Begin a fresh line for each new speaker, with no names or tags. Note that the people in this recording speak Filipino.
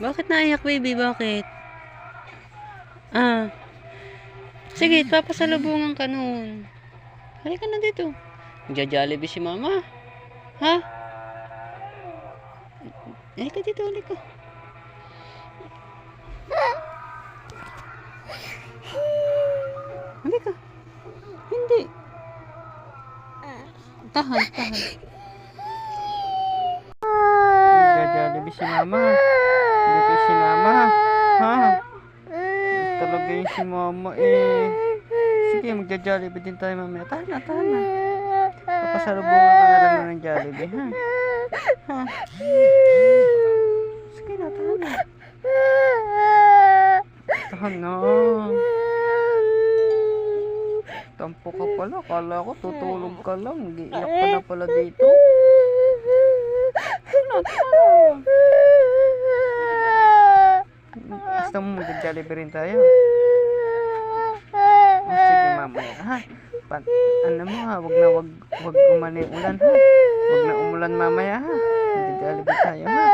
Bakit naiyak, baby? Bakit? Ah. Sige, papasalubungan ka nun. Halika na dito. Magja-jollibee si mama. Ha? Halika dito, halika. Halika. Hindi. Tahan, tahan. Magja-jollibee si mama. Hindi kayo sinama. Ha? Talaga yung si mama eh. Sige, magja-jollibee din tayo mamaya. Tahan na, tahan na. Papasalubungan ka na lang ng Jollibee, ha? Ha? Sige na, tahan na. Tahan na. Tampo ka pala. Kala ko tutulog ka lang. Giiyak ka na pala dito. Tahan na, tahan na. Gusto mo mag-Jollibee rin tayo? Oh, sige mamaya ha. Pan ano mo ha, wag na wag wag umani ulan ha. Wag na umulan mamaya ha. Mag-Jollibee tayo ha.